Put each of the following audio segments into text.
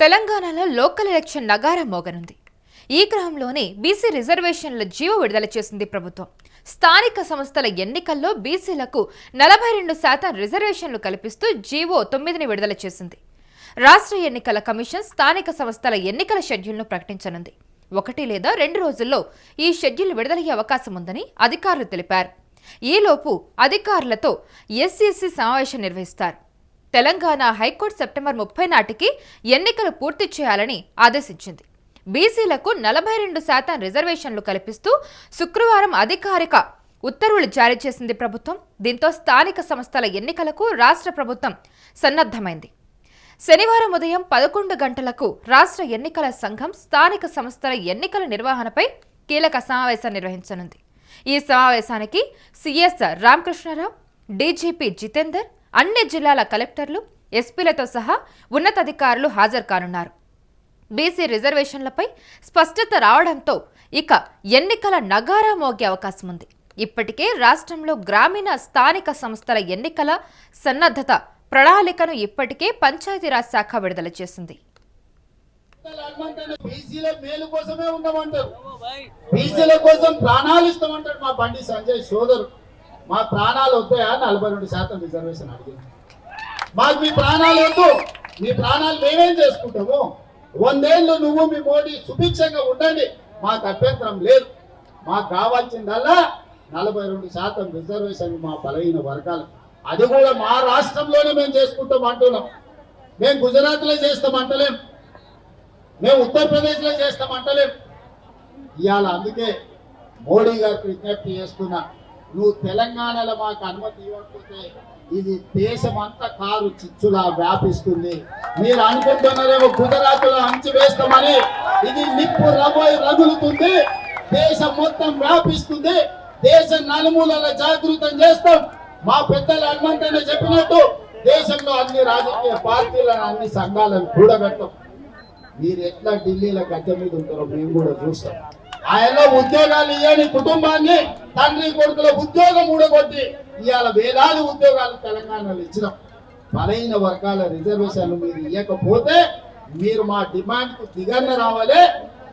తెలంగాణలో local election నగారా మోగనుంది. ఈ క్రమంలోనే బీసీ రిజర్వేషన్ల జీవో విడుదల చేసింది ప్రభుత్వం. స్థానిక సంస్థల ఎన్నికల్లో బీసీలకు నలభై రెండు శాతం రిజర్వేషన్లు కల్పిస్తూ జీవో తొమ్మిదిని విడుదల చేసింది. రాష్ట్ర ఎన్నికల కమిషన్ స్థానిక సంస్థల ఎన్నికల షెడ్యూల్ను ప్రకటించనుంది. ఒకటి లేదా రెండు రోజుల్లో ఈ షెడ్యూల్ విడుదలయ్యే అవకాశం ఉందని అధికారులు తెలిపారు. ఈలోపు అధికారులతో ఎస్సీసీ సమావేశం నిర్వహిస్తారు. తెలంగాణ హైకోర్టు సెప్టెంబర్ ముప్పై నాటికి ఎన్నికలు పూర్తి చేయాలని ఆదేశించింది. బీసీలకు నలభై రెండు శాతం రిజర్వేషన్లు కల్పిస్తూ శుక్రవారం అధికారిక ఉత్తర్వులు జారీ చేసింది ప్రభుత్వం. దీంతో స్థానిక సంస్థల ఎన్నికలకు రాష్ట్ర ప్రభుత్వం సన్నద్ధమైంది. శనివారం ఉదయం పదకొండు గంటలకు రాష్ట్ర ఎన్నికల సంఘం స్థానిక సంస్థల ఎన్నికల నిర్వహణపై కీలక సమావేశం నిర్వహించనుంది. ఈ సమావేశానికి సిఎస్ రామకృష్ణారావు డీజీపీ జితేందర్ అన్ని జిల్లాల కలెక్టర్లు ఎస్పీలతో సహా ఉన్నతాధికారులు హాజరు కానున్నారు. బీసీ రిజర్వేషన్లపై స్పష్టత రావడంతో ఇక ఎన్నికల నగారా మోగే అవకాశం ఉంది. ఇప్పటికే రాష్ట్రంలో గ్రామీణ స్థానిక సంస్థల ఎన్నికల సన్నద్ధత ప్రణాళికను ఇప్పటికే పంచాయతీరాజ్ శాఖ విడుదల చేసింది. బీసీల మేలు కోసమే ఉండమంటారు బీసీల కోసం ప్రాణాలు ఇస్తామంటాడు మా బండి సంజయ్ సోదరు. మా ప్రాణాలు వద్దాయా? నలభై రెండు శాతం రిజర్వేషన్ అడిగింది మాకు మీ ప్రాణాలు వద్దు. మీ ప్రాణాలు మేమేం చేసుకుంటాము? వందేళ్ళు నువ్వు మీ మోడీ సుభిక్షంగా ఉండండి. మాకు అభ్యంతరం లేదు. మాకు కావాల్సిందల్లా నలభై రెండు శాతం రిజర్వేషన్ మా బలహీన వర్గాలు అది కూడా మా రాష్ట్రంలోనే మేము చేసుకుంటాం అంటున్నాం. మేము గుజరాత్లో చేస్తాం అంటలేం. మేము ఉత్తరప్రదేశ్లో చేస్తాం అంటలేం. ఇవాళ అందుకే మోడీ గారు విజ్ఞప్తి చేస్తున్నా నువ్వు తెలంగాణలో మాకు అనుమతి ఇవ్వకపోతే ఇది దేశం కారు చిచ్చులా వ్యాపిస్తుంది. మీరు అనుకుంటున్నారేమో గుజరాత్లో అంచి వేస్తామని ఇది నిప్పు రబోయి రగులుతుంది. దేశం మొత్తం వ్యాపిస్తుంది. దేశ నలుమూలల జాగృతం చేస్తాం. మా పెద్దలు హనుమంతనే చెప్పినట్టు దేశంలో అన్ని రాజకీయ పార్టీలను అన్ని సంఘాలను కూడగట్టం. మీరు ఎట్లా ఢిల్లీలో గద్దె మీద ఉంటారో మేము కూడా చూస్తాం. ఆయనలో ఉద్యోగాలు ఇవ్వని కుటుంబాన్ని తండ్రి కొడుకుల ఉద్యోగం ఊడగొట్టి ఇవాళ వేలాది ఉద్యోగాలు తెలంగాణలో ఇచ్చినాం. బలైన వర్గాల రిజర్వేషన్లు మీరు ఇవ్వకపోతే మీరు మా డిమాండ్కు దిగన్న రావాలి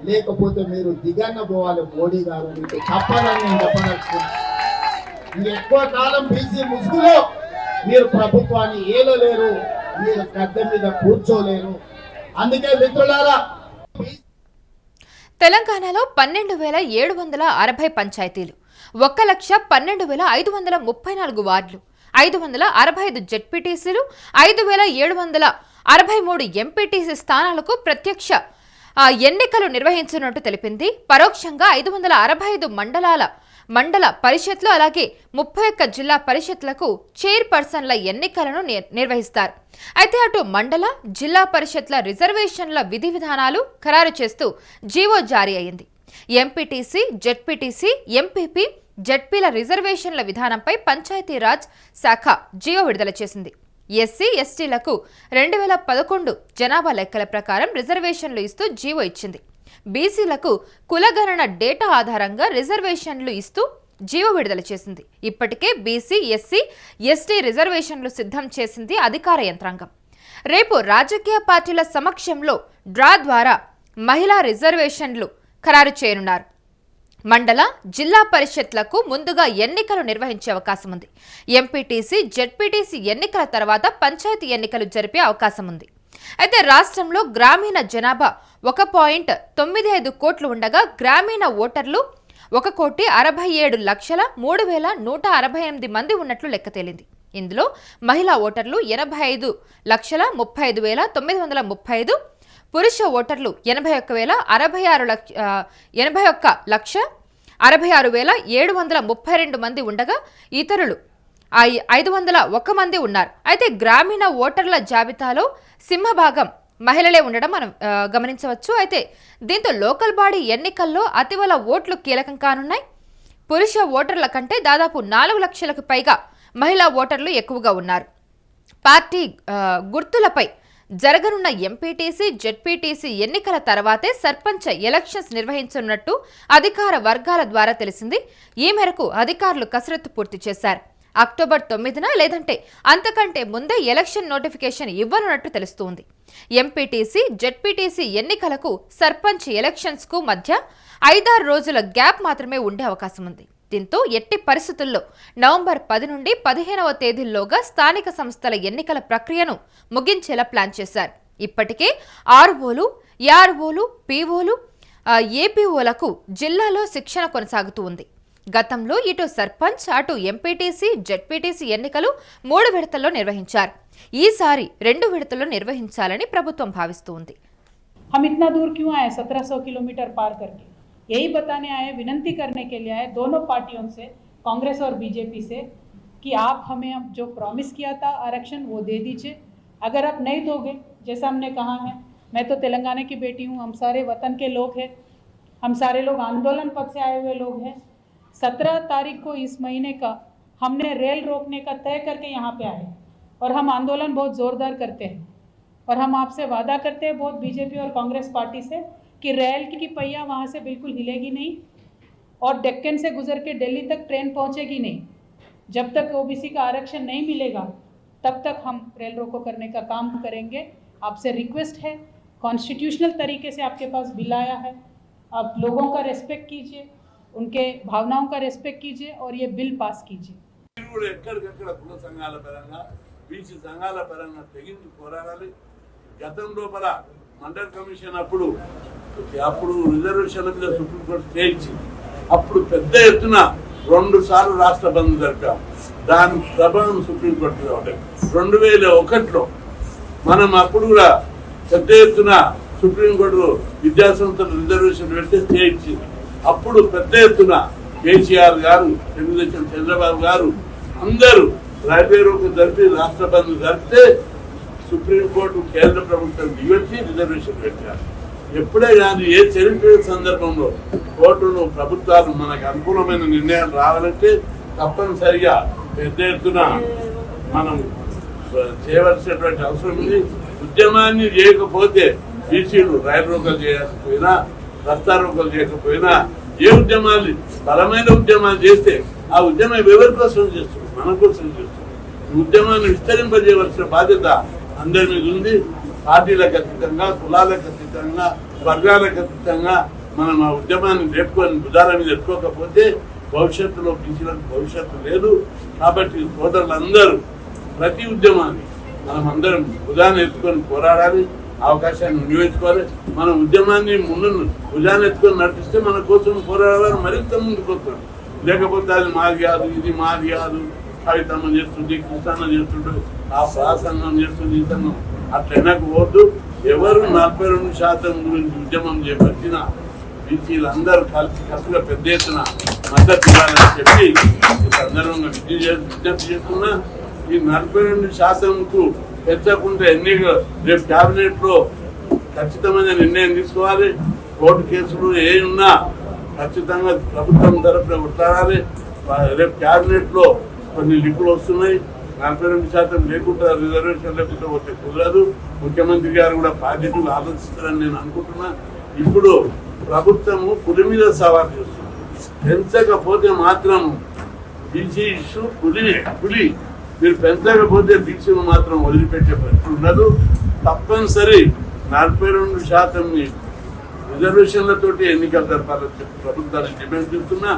లేకపోతే మీరు దిగన్న పోవాలి మోడీ గారు మీకు చెప్పాలని నేను చెప్పదలుచుకున్నాను ఎక్కువ కాలం బీసీ ముసుగులో మీరు ప్రభుత్వాన్ని ఏలలేరు మీరు గద్దె మీద కూర్చోలేరు. అందుకే మిత్రులారా తెలంగాణలో పన్నెండు వేల ఏడు వందల అరవై పంచాయతీలు ఒక్క లక్ష పన్నెండు వేల ఐదు వందల ముప్పై నాలుగు వార్డులు ఐదు వందల అరవై ఐదు జెడ్పీటీసీలు ఐదు వేల ఏడు వందల అరవై మూడు ఎంపీటీసీ స్థానాలకు ప్రత్యక్ష ఎన్నికలు నిర్వహించినట్టు తెలిపింది. పరోక్షంగా ఐదు వందల అరవై ఐదు మండలాల మండల పరిషత్లు అలాగే ముప్పై ఒక్క జిల్లా పరిషత్లకు చైర్పర్సన్ల ఎన్నికలను నిర్వహిస్తారు. అయితే అటు మండల జిల్లా పరిషత్ల రిజర్వేషన్ల విధి విధానాలు ఖరారు చేస్తూ జీవో జారీ అయింది. ఎంపీటీసీ జెడ్పీటీసీ ఎంపీపీ జెడ్పీల రిజర్వేషన్ల విధానంపై పంచాయతీరాజ్ శాఖ జియో విడుదల చేసింది. ఎస్సీ ఎస్టీలకు రెండు వేల పదకొండు జనాభా లెక్కల ప్రకారం రిజర్వేషన్లు ఇస్తూ జీవో ఇచ్చింది. బీసీలకు కులగణన డేటా ఆధారంగా రిజర్వేషన్లు ఇస్తూ జీవ విడుదల చేసింది. ఇప్పటికే బీసీ ఎస్సీ ఎస్టీ రిజర్వేషన్లు సిద్ధం చేసింది అధికార యంత్రాంగం. రేపు రాజకీయ పార్టీల సమక్షంలో డ్రా ద్వారా మహిళా రిజర్వేషన్లు ఖరారు చేయనున్నారు. మండల జిల్లా పరిషత్లకు ముందుగా ఎన్నికలు నిర్వహించే అవకాశం ఉంది ఎంపీటీసీ జెడ్పీటీసీ ఎన్నికల తర్వాత పంచాయతీ ఎన్నికలు జరిపే అవకాశం ఉంది అయితే రాష్ట్రంలో గ్రామీణ జనాభా ఒక పాయింట్ తొమ్మిది ఐదు కోట్లు ఉండగా గ్రామీణ ఓటర్లు ఒక కోటి అరవై ఏడు లక్షల మూడు వేల నూట అరవై ఎనిమిది మంది ఉన్నట్లు లెక్క తేలింది. ఇందులో మహిళా ఓటర్లు ఎనభై ఐదు లక్షల ముప్పై ఐదు వేల తొమ్మిది వందల ముప్పై ఐదు పురుష ఓటర్లు ఎనభై ఒక్క వేల అరవై ఆరు లక్ష ఎనభై ఒక్క లక్ష అరవై ఆరు వేల ఏడు వందల ముప్పై రెండు మంది ఉండగా ఇతరులు ఐదు వందల ఒక్క మంది ఉన్నారు. అయితే గ్రామీణ ఓటర్ల జాబితాలో సింహభాగం మహిళలే ఉండడం మనం గమనించవచ్చు. అయితే దీంతో లోకల్ బాడీ ఎన్నికల్లో అతివల ఓట్లు కీలకం కానున్నాయి. పురుష ఓటర్ల కంటే దాదాపు నాలుగు లక్షలకు పైగా మహిళా ఓటర్లు ఎక్కువగా ఉన్నారు. పార్టీ గుర్తులపై జరగనున్న ఎంపీటీసీ జెడ్పీటీసీ ఎన్నికల తర్వాతే సర్పంచ్ ఎలక్షన్స్ నిర్వహించనున్నట్టు అధికార వర్గాల ద్వారా తెలిసింది. ఈ మేరకు అధికారులు కసరత్తు పూర్తి చేశారు. అక్టోబర్ తొమ్మిదిన లేదంటే అంతకంటే ముందే ఎలక్షన్ నోటిఫికేషన్ ఇవ్వనున్నట్టు తెలుస్తోంది. ఎంపీటీసీ జెడ్పీటీసీ ఎన్నికలకు సర్పంచ్ ఎలక్షన్స్కు మధ్య ఐదారు రోజుల గ్యాప్ మాత్రమే ఉండే అవకాశం ఉంది. దీంతో ఎట్టి పరిస్థితుల్లో నవంబర్ పది నుండి పదిహేనవ తేదీల్లోగా స్థానిక సంస్థల ఎన్నికల ప్రక్రియను ముగించేలా ప్లాన్ చేశారు. ఇప్పటికే ఆర్ఓలు యార్ఓలు పీఓలు ఏపీఓలకు జిల్లాలో శిక్షణ కొనసాగుతూ ఉంది. గతంలో ఇటు సర్పంచ్ అటు ఎంపీటీసీ జెడ్పీటీసీ ఎన్నికలు మూడు విడతల్లో నిర్వహించారు ఈసారి రెండు విడతల్లో నిర్వహించాలని ప్రభుత్వం భావిస్తోంది हम इतना दूर क्यों आए 1700 किलोमीटर पार करके यही बताने आए विनंती करने के लिए आए दोनों पार्टियों से कांग्रेस और बीजेपी से कि आप हमें अब जो प्रॉमिस किया था आरक्षण वो दे दीजिए अगर आप नहीं दोगे जैसा हमने कहा है मैं तो तेलंगाना की बेटी हूँ हम सारे वतन के लोग हैं हम सारे लोग आंदोलन पथ से आए हुए लोग हैं सत्रह तारीख को इस महीने का हमने रेल रोकने का तय करके यहाँ पे आए और हम आंदोलन बहुत ज़ोरदार करते हैं और हम आपसे वादा करते हैं बहुत बीजेपी और कांग्रेस पार्टी से कि रेल की पहिया वहाँ से बिल्कुल हिलेगी नहीं और डेक्कन से गुजर के दिल्ली तक ट्रेन पहुँचेगी नहीं। जब तक ओबीसी का आरक्षण नहीं मिलेगा, तब तक हम रेल रोको करने का काम करेंगे। आपसे रिक्वेस्ट है, कॉन्स्टिट्यूशनल तरीके से आपके पास बिल आया है। आप लोगों का रेस्पेक्ट कीजिए। उनके भावनाओं का रेस्पेक्ट कीजिए और ये बिल पास कीजिए మీరు కూడా ఎక్కడికక్కడ కుల సంఘాల పరంగా బీసీ సంఘాల పరంగా తెగించి పోరాడాలి గతం లోపల మండల్ కమిషన్ అప్పుడు అప్పుడు రిజర్వేషన్ల మీద సుప్రీంకోర్టు స్టే ఇచ్చింది అప్పుడు పెద్ద ఎత్తున రెండు సార్లు రాష్ట్ర బంద్ జరిపాం దాని ప్రభావం సుప్రీంకోర్టు మీద ఉండేది రెండు వేల ఒకటిలో మనం అప్పుడు కూడా పెద్ద ఎత్తున సుప్రీంకోర్టు విద్యాసంస్థలు రిజర్వేషన్ పెడితే స్టే ఇచ్చింది అప్పుడు పెద్ద ఎత్తున కేసీఆర్ గారు తెలుగుదేశం చంద్రబాబు గారు అందరూ రైల్వే రోడ్డు జరిపి రాష్ట్ర బంధు జరిపితే సుప్రీంకోర్టు కేంద్ర ప్రభుత్వం దిగొచ్చి రిజర్వేషన్ పెట్టారు. ఎప్పుడే కానీ ఏ చరిత్ర సందర్భంలో కోర్టును ప్రభుత్వాలు మనకు అనుకూలమైన నిర్ణయాలు రావాలంటే తప్పనిసరిగా పెద్ద ఎత్తున మనం చేయవలసినటువంటి అవసరం ఉంది. ఉద్యమాన్ని చేయకపోతే బీసీలు రైలు రోకలు చేయకపోయినా రస్తారోకలు చేయకపోయినా ఏ ఉద్యమాలు బలమైన ఉద్యమాలు చేస్తే ఆ ఉద్యమం ఎవరి కోసం చేస్తుంది? మన కోసం చేస్తుంది. ఈ ఉద్యమాన్ని విస్తరింపజేయవలసిన బాధ్యత అందరి మీద ఉంది. పార్టీలకు అతీతంగా కులాలకు అతీతంగా వర్గాలకు అతీతంగా మనం ఆ ఉద్యమాన్ని లేపుకొని బుధాల మీద ఎత్తుకోకపోతే భవిష్యత్తులో బీసీలకు భవిష్యత్తు లేదు. కాబట్టి సోదరులందరూ ప్రతి ఉద్యమాన్ని మనం అందరం బుధాన్ని ఎత్తుకొని పోరాడాలి. అవకాశాన్ని వినియోగించుకోవాలి. మన ఉద్యమాన్ని ముందు ఉజానెత్తుకొని నడిపిస్తే మన కోసం పోరాడాలని మరింత ముందుకు వస్తాం లేకపోతే అది మాది కాదు ఇది మాది కాదు. కవితమ్మ చేస్తుంది కృష్ణన్న చేస్తుండ్రు ఆ ప్రాసంగం చేస్తుంది ఇతను సంఘం. అట్లా ఎవరు నలభై రెండు శాతం గురించి ఉద్యమం చేపట్టిన వీళ్ళందరూ కలిసి కలిసిగా పెద్ద ఎత్తున మద్దతు ఇవ్వాలని చెప్పి ఈ సందర్భంగా విజ్ఞప్తి చేస్తున్నా. ఈ నలభై రెండు శాతంకు పెంచకుండా ఎన్ని రేపు క్యాబినెట్లో ఖచ్చితమైన నిర్ణయం తీసుకోవాలి. కోర్టు కేసులు ఏ ఉన్నా ఖచ్చితంగా ప్రభుత్వం తరఫున కొట్లాడాలి రేపు క్యాబినెట్లో కొన్ని లిపులు వస్తున్నాయి. నలభై రెండు శాతం లేకుండా రిజర్వేషన్ లేకుండా వచ్చే కుదరదు. ముఖ్యమంత్రి గారు కూడా బాధ్యతలు ఆలోచిస్తారని నేను అనుకుంటున్నా. ఇప్పుడు ప్రభుత్వము పులి మీద సవాల్ చేస్తుంది. పెంచకపోతే మాత్రం బీసీ ఇష్యూ పులి పులి. మీరు పెంచకపోతే దీక్షను మాత్రం వదిలిపెట్టే ప్రశ్న ఉండదు. తప్పనిసరి నలభై రెండు శాతం రిజర్వేషన్లతోటి ఎన్నికల జరపాలని చెప్పి ప్రభుత్వాన్ని డిమాండ్ చేస్తున్నా.